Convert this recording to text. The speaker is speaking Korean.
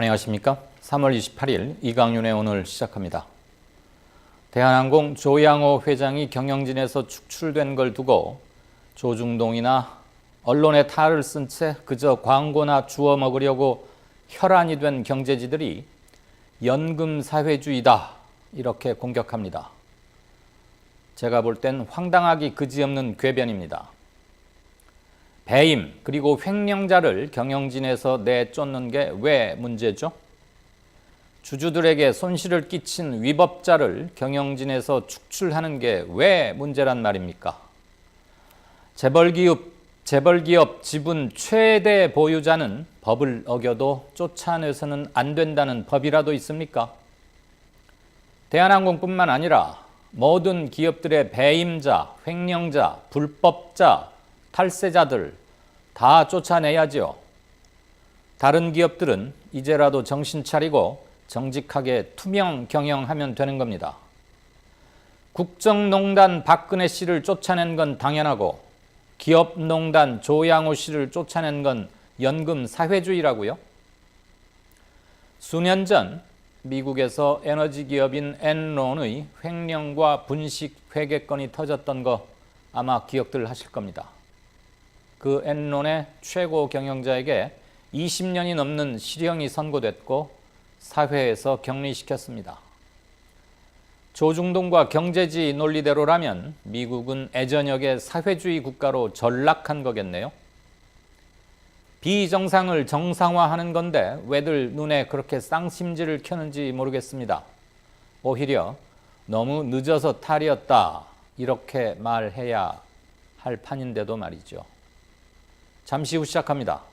안녕하십니까? 3월 28일 이강윤의 오늘 시작합니다. 대한항공 조양호 회장이 경영진에서 축출된 걸 두고 조중동이나 언론의 탈을 쓴 채 그저 광고나 주워 먹으려고 혈안이 된 경제지들이 연금 사회주의다 이렇게 공격합니다. 제가 볼 땐 황당하기 그지없는 궤변입니다. 배임 그리고 횡령자를 경영진에서 내쫓는 게 왜 문제죠? 주주들에게 손실을 끼친 위법자를 경영진에서 축출하는 게 왜 문제란 말입니까? 재벌기업, 재벌기업 지분 최대 보유자는 법을 어겨도 쫓아내서는 안 된다는 법이라도 있습니까? 대한항공뿐만 아니라 모든 기업들의 배임자, 횡령자, 불법자, 탈세자들 다 쫓아내야지요. 다른 기업들은 이제라도 정신 차리고 정직하게 투명 경영하면 되는 겁니다. 국정농단 박근혜 씨를 쫓아낸 건 당연하고 기업농단 조양호 씨를 쫓아낸 건 연금 사회주의라고요? 수년 전 미국에서 에너지 기업인 엔론의 횡령과 분식 회계건이 터졌던 거 아마 기억들 하실 겁니다. 그 엔론의 최고 경영자에게 20년이 넘는 실형이 선고됐고 사회에서 격리시켰습니다. 조중동과 경제지 논리대로라면 미국은 애저녁의 사회주의 국가로 전락한 거겠네요. 비정상을 정상화하는 건데 왜들 눈에 그렇게 쌍심지를 켜는지 모르겠습니다. 오히려 너무 늦어서 탈이었다 이렇게 말해야 할 판인데도 말이죠. 잠시 후 시작합니다.